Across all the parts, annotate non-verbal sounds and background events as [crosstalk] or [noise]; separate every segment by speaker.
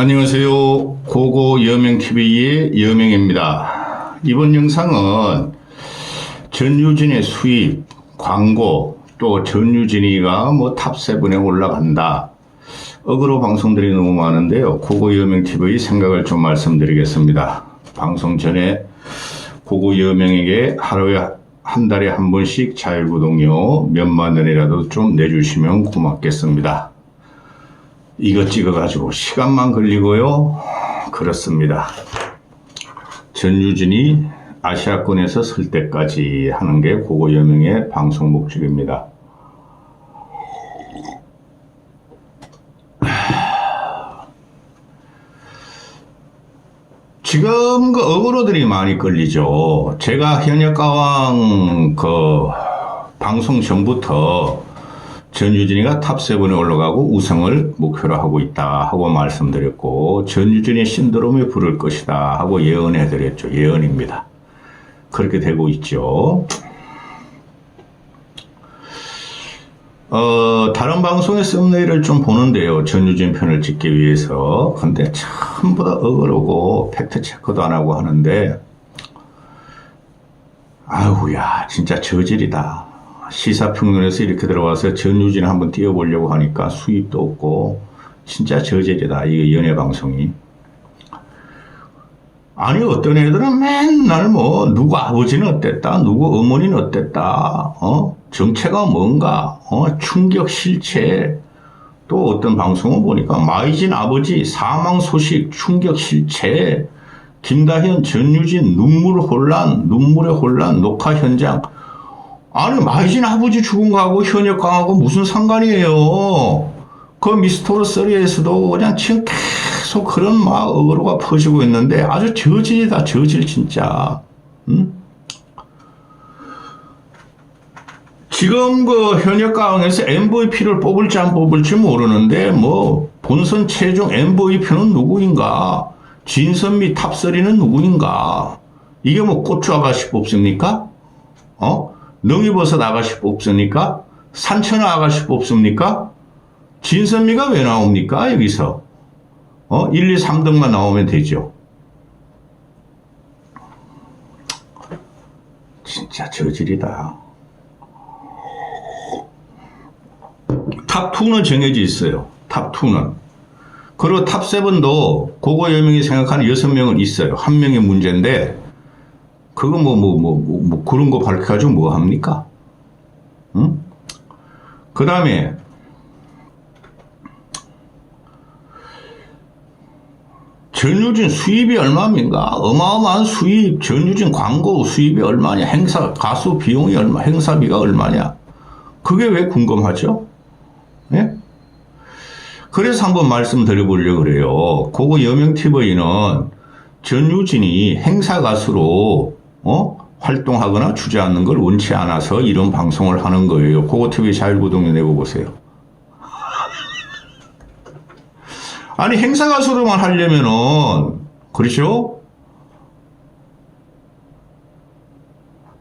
Speaker 1: 안녕하세요. 고고 여명TV의 여명입니다. 이번 영상은 전유진의 수입, 광고, 또 전유진이가 뭐 탑7에 올라간다. 어그로 방송들이 너무 많은데요. 고고 여명TV 생각을 좀 말씀드리겠습니다. 방송 전에 고고 여명에게 하루에 한 달에 한 번씩 자율구독료 몇만 원이라도 좀 내주시면 고맙겠습니다. 이거 찍어가지고 시간만 걸리고요. 그렇습니다. 전유진이 아시아권에서 설 때까지 하는 게 고고 여명의 방송 목적입니다. 지금 그 어그로들이 많이 끌리죠. 제가 현역 가왕 그 방송 전부터 전유진이가 탑7에 올라가고 우승을 목표로 하고 있다 하고 말씀드렸고 전유진이 신드롬에 부를 것이다 하고 예언해 드렸죠. 예언입니다. 그렇게 되고 있죠. 어, 다른 방송의 썸네일을 좀 보는데요. 전유진 편을 찍기 위해서. 근데 전부 다 어그로고 팩트 체크도 안 하고 하는데 아우야 진짜 저질이다. 시사평론에서 이렇게 들어와서 전유진 한번 띄워보려고 하니까 수입도 없고 진짜 저질이다. 이거 연예 방송이. 아니 어떤 애들은 맨날 뭐 누구 아버지는 어땠다 누구 어머니는 어땠다 어 정체가 뭔가 어 충격 실체 또 어떤 방송을 보니까 마이진 아버지 사망 소식 충격 실체 김다현 전유진 눈물 혼란 눈물의 혼란 녹화 현장 아니 마이진 아버지 죽은 거하고 현역 강하고 무슨 상관이에요 그 미스터로 3에서도 그냥 지금 계속 그런 막 어그로가 퍼지고 있는데 아주 저질이다 저질 진짜 응? 지금 그 현역 강에서 MVP를 뽑을지 안 뽑을지 모르는데 뭐 본선 최종 MVP는 누구인가 진선미 탑3는 누구인가 이게 뭐 고추 아가씨 뽑습니까? 어? 능이버섯 아가씨 뽑습니까? 산천아 아가씨 뽑습니까? 진선미가 왜 나옵니까? 여기서. 어? 1, 2, 3등만 나오면 되죠. 진짜 저질이다. 탑2는 정해져 있어요. 탑2는. 그리고 탑7도 고고 여명이 생각하는 6명은 있어요. 한 명의 문제인데, 그거 뭐, 뭐, 뭐, 뭐, 뭐 그런 거 밝혀가지고 뭐 합니까? 응? 그 다음에, 전유진 수입이 얼마입니까? 어마어마한 수입, 전유진 광고 수입이 얼마냐? 행사, 가수 비용이 얼마, 행사비가 얼마냐? 그게 왜 궁금하죠? 예? 그래서 한번 말씀드려보려고 그래요. 그거 여명TV는 전유진이 행사 가수로, 어? 활동하거나 주재하는 걸 원치 않아서 이런 방송을 하는 거예요. 그거 TV 자율구독료 내고 보세요. [laughs] 아니 행사 가수로만 하려면은 그렇죠?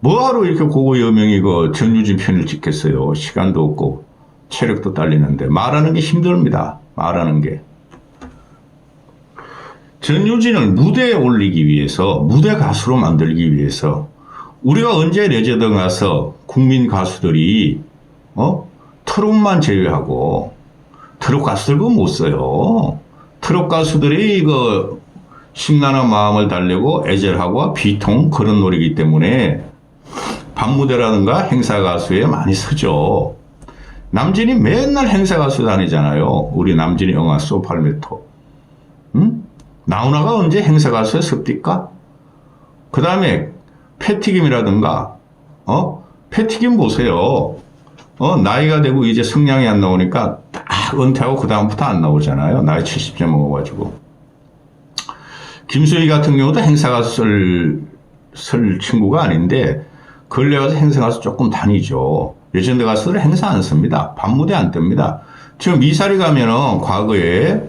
Speaker 1: 뭐하러 이렇게 고고 여명이 그 전유진 편을 찍겠어요. 시간도 없고 체력도 딸리는데 말하는 게 힘듭니다. 말하는 게. 전유진을 무대에 올리기 위해서 무대 가수로 만들기 위해서 우리가 언제 레저드 가서 국민 가수들이 어 트롯만 제외하고 트롯 가수들 그거 못 써요. 트롯 가수들이 이거 심란한 마음을 달래고 애절하고 비통 그런 노래이기 때문에 밤무대라든가 행사 가수에 많이 서죠. 남진이 맨날 행사 가수 다니잖아요. 우리 남진이 영화 소팔메토. 응? 나훈아가 언제 행사 가수에 섭니까? 그 다음에 패튀김이라든가 어? 패튀김 보세요. 어, 나이가 되고 이제 성량이 안 나오니까 딱 은퇴하고 그 다음부터 안 나오잖아요. 나이 70점 먹어가지고. 김수희 같은 경우도 행사 가서 쓸, 쓸 친구가 아닌데, 근래 가서 행사 가서 조금 다니죠. 레전드 가수들은 행사 안 씁니다. 밤무대 안 뜹니다. 지금 미사리 가면은 과거에,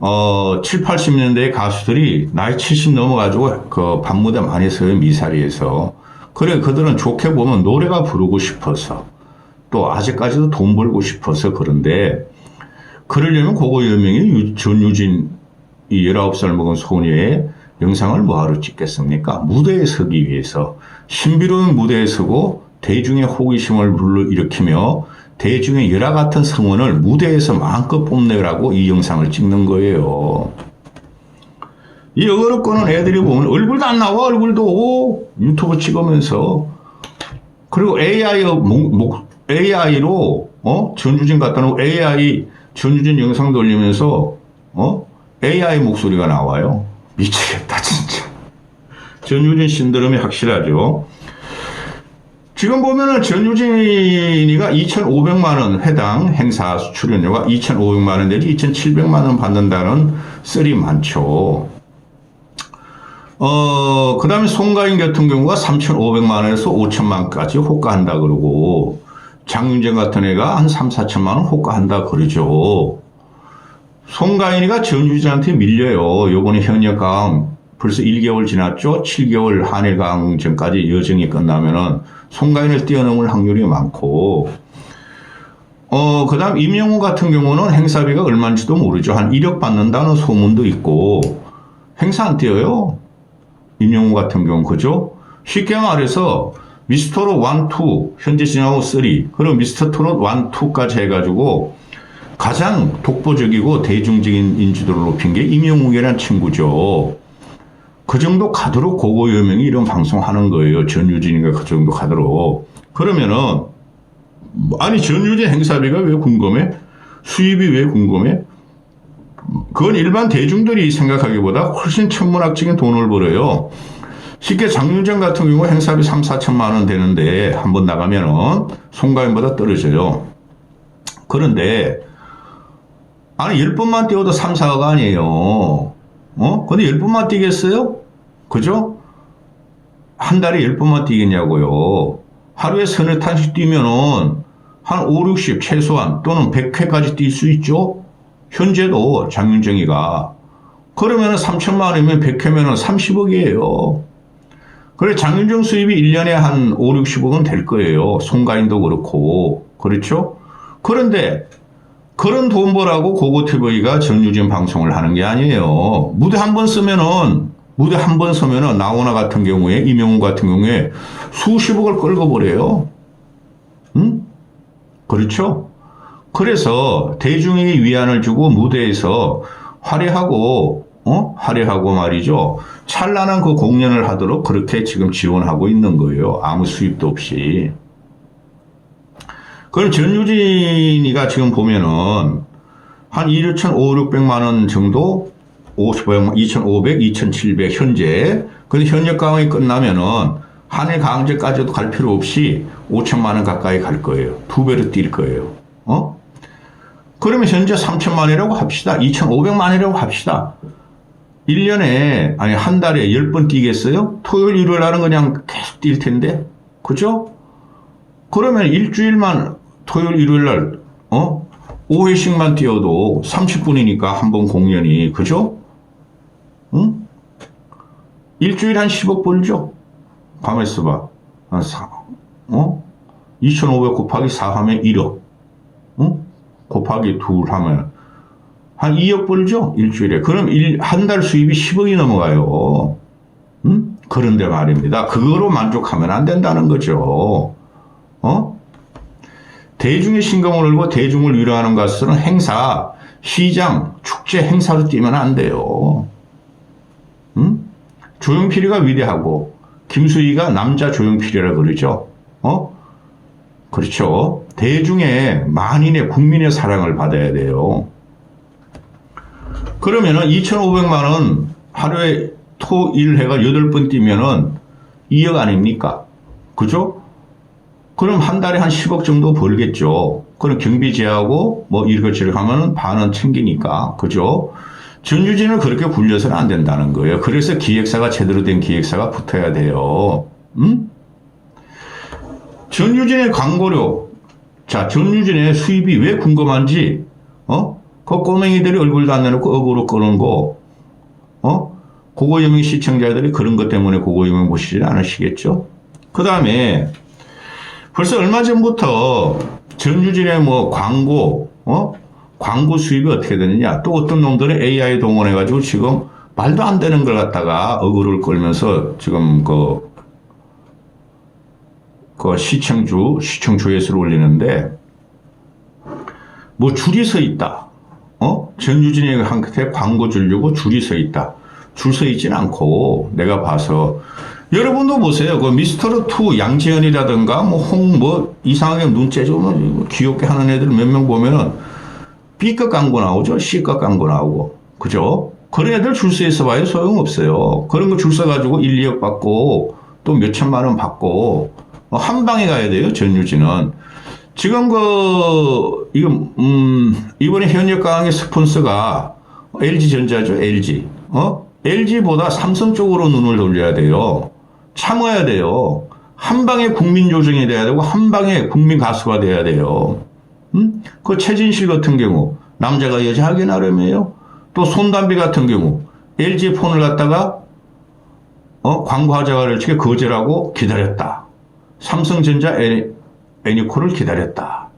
Speaker 1: 어, 7, 80년대 가수들이 나이 70 넘어가지고 그 밤무대 많이 써요. 미사리에서. 그래, 그들은 좋게 보면 노래가 부르고 싶어서. 또 아직까지도 돈 벌고 싶어서 그런데 그러려면 고고 여명이 유- 전유진 이 19살 먹은 소녀의 영상을 뭐하러 찍겠습니까? 무대에 서기 위해서 신비로운 무대에 서고 대중의 호기심을 불러일으키며 대중의 열화 같은 성원을 무대에서 마음껏 뽐내라고 이 영상을 찍는 거예요. 이 어그로 끄는 애들이 보면 얼굴도 안 나와 얼굴도. 유튜브 찍으면서. 그리고 AI AI로 어? 전주진 갖다 놓고 AI 전주진 영상 돌리면서 어? AI 목소리가 나와요. 미치겠다 진짜. 전유진 신드롬이 확실하죠. 지금 보면은 전유진이가 2,500만 원 해당 행사 출연료가 2,500만 원 내지 2,700만 원 받는다는 썰이 많죠. 어, 그 다음에 송가인 같은 경우가 3,500만 원에서 5천만 원까지 호가한다 그러고, 장윤정 같은 애가 한 3, 4천만 원 호가한다 그러죠. 송가인이가 전주진한테 밀려요. 요번에 현역 강 벌써 1개월 지났죠? 7개월 한일 강전까지 여정이 끝나면은 송가인을 뛰어넘을 확률이 많고, 어, 그 다음 임영웅 같은 경우는 행사비가 얼마인지도 모르죠. 한 1억 받는다는 소문도 있고, 행사 안 뛰어요. 임영웅 같은 경우, 그죠? 쉽게 말해서 미스터로 1, 2, 현재 진행하고 3, 그리고 미스터 트롯 1, 2까지 해가지고 가장 독보적이고 대중적인 인지도를 높인 게 임영웅이라는 친구죠. 그 정도 가도록 고고여명이 이런 방송 하는 거예요. 전유진이가 그 정도 가도록. 그러면은, 뭐, 아니, 전유진 행사비가 왜 궁금해? 수입이 왜 궁금해? 그건 일반 대중들이 생각하기보다 훨씬 천문학적인 돈을 벌어요. 쉽게 장윤정 같은 경우 행사비 3, 4천만 원 되는데 한 번 나가면은 송가인보다 떨어져요. 그런데 아니 10번만 뛰어도 3, 4억 아니에요. 어? 근데 10번만 뛰겠어요? 그죠? 한 달에 10번만 뛰겠냐고요. 하루에 서너 탄씩 뛰면은 한 5, 60 최소한 또는 100회까지 뛸 수 있죠? 현재도 장윤정이가 그러면은 3천만 원이면 100회면은 30억이에요. 그래 장윤정 수입이 1년에 한 5, 60억은 될 거예요. 송가인도 그렇고 그렇죠? 그런데 그런 돈 벌라고 고고TV가 전유진 방송을 하는 게 아니에요. 무대 한 번 쓰면은 무대 한 번 서면은 나오나 같은 경우에 이명훈 같은 경우에 수십억을 끌고 버려요. 응? 그렇죠? 그래서 대중에게 위안을 주고 무대에서 화려하고 어? 화려하고 말이죠. 찬란한 그 공연을 하도록 그렇게 지금 지원하고 있는 거예요. 아무 수입도 없이. 그럼 전유진이가 지금 보면은 한 2,500만 원 정도 50억, 2,500, 2,700 현재. 근데 현역 강의 끝나면은 한일 강제까지도 갈 필요 없이 5천만 원 가까이 갈 거예요. 두 배로 뛸 거예요. 어? 그러면 현재 3천만 원이라고 합시다. 2,500만 원이라고 합시다. 1년에, 아니, 한 달에 10번 뛰겠어요? 토요일, 일요일 날은 그냥 계속 뛸 텐데? 그죠? 그러면 일주일만, 토요일, 일요일 날, 어? 5회씩만 뛰어도 30분이니까 한 번 공연이, 그죠? 응? 일주일에 한 10억 벌죠? 가만있어 봐. 한 4, 어? 2,500 곱하기 4 하면 1억. 응? 곱하기 2 하면 한 2억 벌죠? 일주일에. 그럼 한 달 수입이 10억이 넘어가요. 응? 그런데 말입니다. 그거로 만족하면 안 된다는 거죠. 어? 대중의 신경을 울고 대중을 위로하는 것은 행사, 시장, 축제 행사로 뛰면 안 돼요. 응? 조용필이가 위대하고 김수희가 남자 조용필이라 그러죠. 어? 그렇죠. 대중의 만인의 국민의 사랑을 받아야 돼요. 그러면은 2,500만 원 하루에 토, 일 해가 8번 뛰면은 2억 아닙니까? 그죠? 그럼 한 달에 한 10억 정도 벌겠죠. 그럼 경비 제하고 뭐 이것저것 하면은 반은 챙기니까. 그죠? 전유진을 그렇게 굴려서는 안 된다는 거예요. 그래서 기획사가 제대로 된 기획사가 붙어야 돼요. 음? 전유진의 광고료. 자, 전유진의 수입이 왜 궁금한지, 어? 그 꼬맹이들이 얼굴도 안 내놓고 억으로 끄는 거, 어? 고고유명 시청자들이 그런 것 때문에 고고유명 보시지 않으시겠죠? 그 다음에 벌써 얼마 전부터 전유진의 뭐 광고, 어? 광고 수입이 어떻게 되느냐. 또 어떤 놈들은 AI 동원해가지고 지금 말도 안 되는 걸 갖다가 어그를 끌면서 지금 그, 그 시청주, 시청 조회수를 올리는데 뭐 줄이 서 있다. 어? 전유진이한테 광고 주려고 줄이 서 있다. 줄 서 있진 않고 내가 봐서 여러분도 보세요. 그 미스터로 투 양지연이라든가 뭐홍뭐 이상하게 눈 째주면 귀엽게 하는 애들 몇 명 보면은 B급 광고 나오죠. C급 광고 나오고. 그죠? 그런 애들 줄서 있어 봐요. 소용없어요. 그런 거 줄 서 가지고 1, 2억 받고 또 몇천만 원 받고 어, 한 방에 가야 돼요. 전유진은. 지금 그 이거 음 이번에 현역 강의 스폰서가 LG 전자죠. LG. 어? LG보다 삼성 쪽으로 눈을 돌려야 돼요. 참아야 돼요. 한 방에 국민 조정이 돼야 되고 한 방에 국민 가수가 돼야 돼요. 음? 그 최진실 같은 경우 남자가 여자 하기 나름이에요. 또 손담비 같은 경우 LG 폰을 갖다가 어 광고하자가 를치게 거절하고 기다렸다. 삼성전자 애- 애니코를 기다렸다.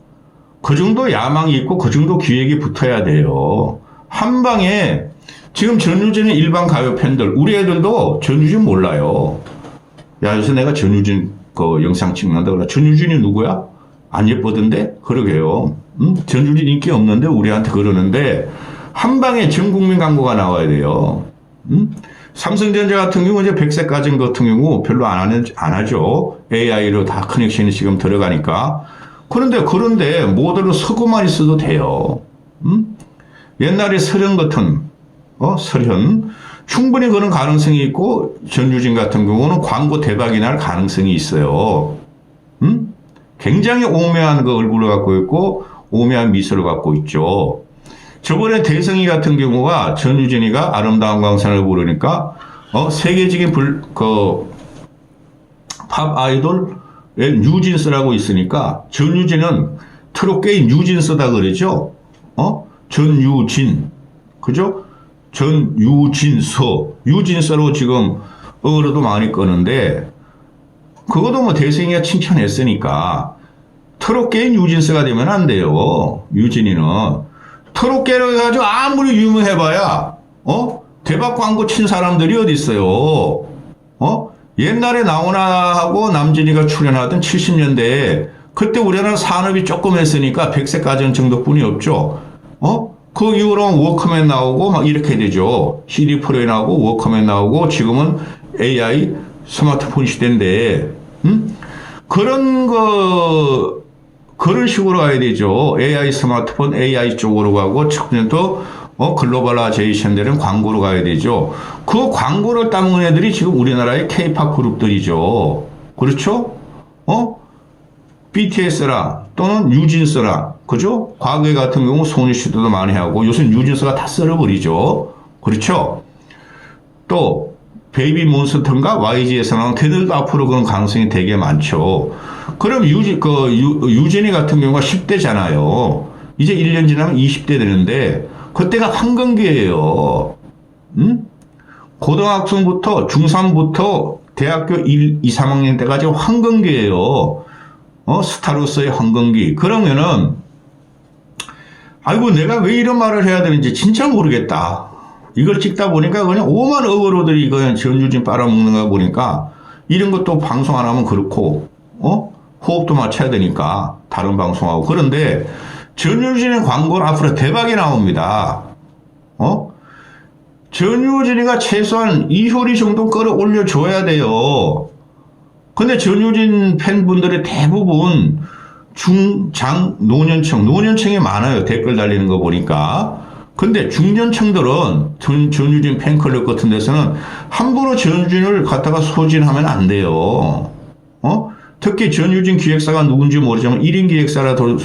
Speaker 1: 그 정도 야망이 있고 그 정도 기획이 붙어야 돼요. 한 방에 지금 전유진은 일반 가요 팬들 우리 애들도 전유진 몰라요. 야 요새 내가 전유진 그 영상 찍는다 그래 전유진이 누구야? 안 예쁘던데 그러게요. 음? 전유진 인기 없는데 우리한테 그러는데 한 방에 전 국민 광고가 나와야 돼요. 음? 삼성전자 같은 경우 이제 100세 까진 같은 경우 별로 안 하는 안 하죠. AI로 다 커넥션이 지금 들어가니까. 그런데 그런데 모델로 서구만 있어도 돼요. 음? 옛날에 설현 같은 어 설현 충분히 그런 가능성이 있고 전유진 같은 경우는 광고 대박이 날 가능성이 있어요. 음? 굉장히 오묘한 그 얼굴을 갖고 있고 오묘한 미소를 갖고 있죠. 저번에 대성이 같은 경우가 전유진이가 아름다운 광산을 부르니까 어 세계적인 불, 그, 팝 아이돌 뉴진스라고 있으니까 전유진은 트롯계의 뉴진스다 그러죠. 어 전유진 그죠? 전 유진서 유진서로 지금 어그로도 많이 끄는데 그것도 뭐 대성이가 칭찬했으니까 트롯계인 유진스가 되면 안 돼요. 유진이는 트롯계로 해가지고 아무리 유명해봐야 어 대박 광고 친 사람들이 어디 있어요. 어 옛날에 나훈아 하고 남진이가 출연하던 70년대에 그때 우리나라 산업이 조금 했으니까 100세 가정 정도뿐이 없죠. 어? 그 이후로 워크맨 나오고 막 이렇게 되죠. CD 프로에 나오고 워크맨 나오고 지금은 AI 스마트폰 시대인데 음? 그런 거 그런 식으로 가야 되죠. AI 스마트폰 AI 쪽으로 가고 측면 또 어, 글로벌라제이션 되는 광고로 가야 되죠. 그 광고를 따먹는 애들이 지금 우리나라의 K-팝 그룹들이죠. 그렇죠? 어? BTS라 또는 뉴진스라 그죠? 과거에 같은 경우 소녀시대도 많이 하고 요새 뉴진스가 다 썰어버리죠. 그렇죠? 또 베이비 몬스터인가 YG에서 나온 걔들도 앞으로 그런 가능성이 되게 많죠. 그럼 유진 그 유, 유진이 같은 경우가 10대잖아요. 이제 1년 지나면 20대 되는데 그때가 황금기예요. 음? 고등학생부터 중3부터 대학교 1, 2, 3학년 때까지 황금기예요. 어, 스타로서의 황금기. 그러면은, 아이고, 내가 왜 이런 말을 해야 되는지 진짜 모르겠다. 이걸 찍다 보니까 그냥 오만 어그로들이 그냥 전유진 빨아먹는 거 보니까 이런 것도 방송 안 하면 그렇고, 어? 호흡도 맞춰야 되니까 다른 방송하고. 그런데 전유진의 광고는 앞으로 대박이 나옵니다. 어? 전유진이가 최소한 이효리 정도 끌어올려 줘야 돼요. 근데 전유진 팬분들의 대부분 중, 장, 노년층, 노년층이 많아요. 댓글 달리는 거 보니까. 근데 중년층들은 전, 전유진 팬클럽 같은 데서는 함부로 전유진을 갖다가 소진하면 안 돼요. 어? 특히 전유진 기획사가 누군지 모르지만 1인 기획사라도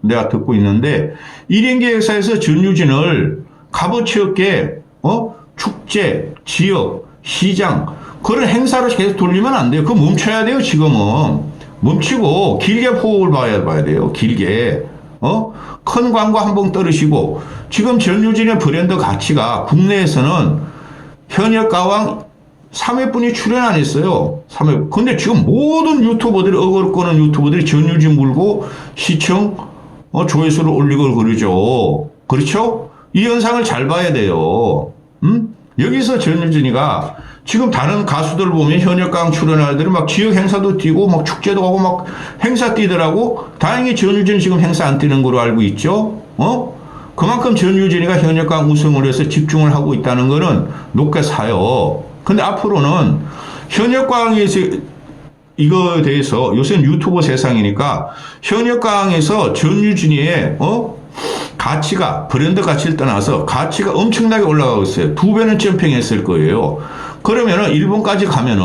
Speaker 1: 내가 듣고 있는데 1인 기획사에서 전유진을 값어치 없게 어? 축제, 지역, 시장 그런 행사로 계속 돌리면 안 돼요. 그거 멈춰야 돼요, 지금은. 멈추고 길게 호흡을 봐야 봐야 돼요. 길게. 어? 큰 광고 한 번 떨으시고 지금 전유진의 브랜드 가치가 국내에서는 현역 가왕 3회분이 출연 안 했어요. 3회. 근데 지금 모든 유튜버들이 어그로 끄는 유튜버들이 전유진 물고 시청 어, 조회수를 올리고 그러죠. 그렇죠? 이 현상을 잘 봐야 돼요. 음? 여기서 전유진이가 지금 다른 가수들 보면 현역강 출연할 들이 막 지역 행사도 뛰고 막 축제도 가고 막 행사 뛰더라고. 다행히 전유진 지금 행사 안 뛰는 걸로 알고 있죠. 어? 그만큼 전유진이가 현역강 우승을 해서 집중을 하고 있다는 거는 높게 사요. 근데 앞으로는 현역강에서 이거에 대해서 요새는 유튜브 세상이니까 현역강에서 전유진이의 어 가치가 브랜드 가치를 떠나서 가치가 엄청나게 올라가고 있어요. 두 배는 점핑했을 거예요. 그러면은 일본까지 가면은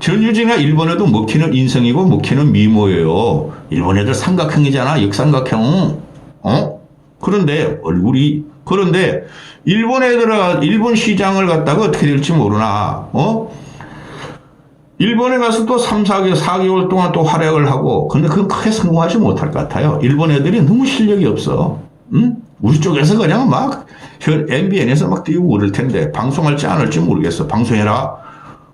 Speaker 1: 전유진이가 일본에도 먹히는 인성이고 먹히는 미모예요. 일본 애들 삼각형이잖아. 역삼각형. 어? 그런데 얼굴이 그런데 일본 애들아 일본 시장을 갖다가 어떻게 될지 모르나. 어? 일본에 가서 또 3, 4개월, 4개월 동안 또 활약을 하고, 근데 그건 크게 성공하지 못할 것 같아요. 일본 애들이 너무 실력이 없어. 응? 우리 쪽에서 그냥 막, 현 MBN에서 막 띄우고 그럴 텐데, 방송할지 안 할지 모르겠어. 방송해라.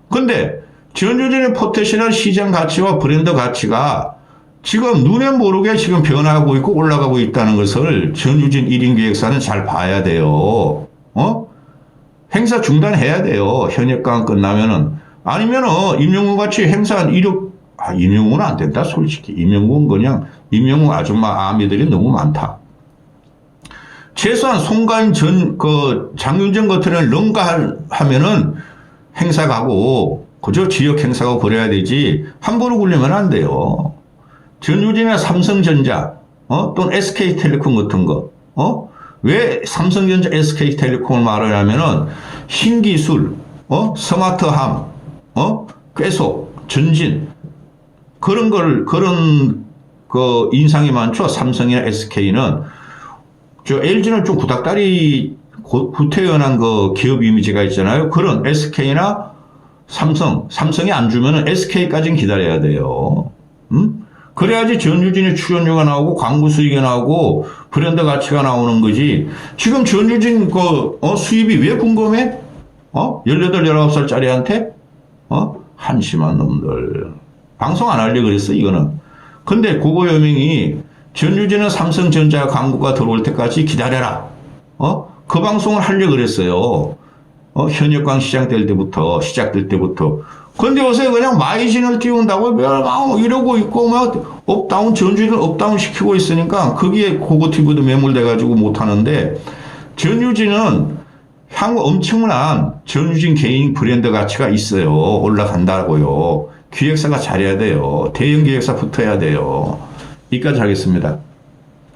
Speaker 1: 근데, 전유진의 포텐셜 시장 가치와 브랜드 가치가 지금 눈에 모르게 지금 변하고 있고 올라가고 있다는 것을 전유진 1인 기획사는 잘 봐야 돼요. 어? 행사 중단해야 돼요. 현역강 끝나면은. 아니면은, 임영웅 같이 행사 한 1억, 아, 임영웅은 안 된다, 솔직히. 임영웅은 그냥, 임영웅 아줌마 아미들이 너무 많다. 최소한 송가인 전, 그, 장윤정 같은 런가하면은 행사 가고, 그저 지역 행사가 그래야 되지, 함부로 굴리면 안 돼요. 전유진이나 삼성전자, 어? 또는 SK텔레콤 같은 거, 어? 왜 삼성전자, SK텔레콤을 말하냐면은, 신기술, 어? 스마트함, 어? 계속, 전진, 그런 걸, 그런, 그, 인상이 많죠. 삼성이나 SK는. 저, LG는 좀 구닥다리, 구- 구태연한 그 기업 이미지가 있잖아요. 그런 SK나 삼성, 삼성이 안 주면은 SK까지는 기다려야 돼요. 음? 그래야지 전유진의 출연료가 나오고 광고 수익이 나오고 브랜드 가치가 나오는 거지. 지금 전유진 그 어, 수입이 왜 궁금해? 어? 18, 19살짜리한테? 어? 한심한 놈들. 방송 안 하려고 그랬어, 이거는. 근데 그거 여명이 전유진은 삼성전자 광고가 들어올 때까지 기다려라. 어? 그 방송을 하려고 그랬어요. 어, 현역광 시작될 때부터, 시작될 때부터. 근데 요새 그냥 마이진을 띄운다고 막 이러고 있고 막 업다운, 전주를 업다운 시키고 있으니까 거기에 고고티브도 매몰돼가지고 못하는데 전유진은 향후 엄청난 전유진 개인 브랜드 가치가 있어요. 올라간다고요. 기획사가 잘해야 돼요. 대형 기획사 붙어야 돼요. 여기까지 하겠습니다.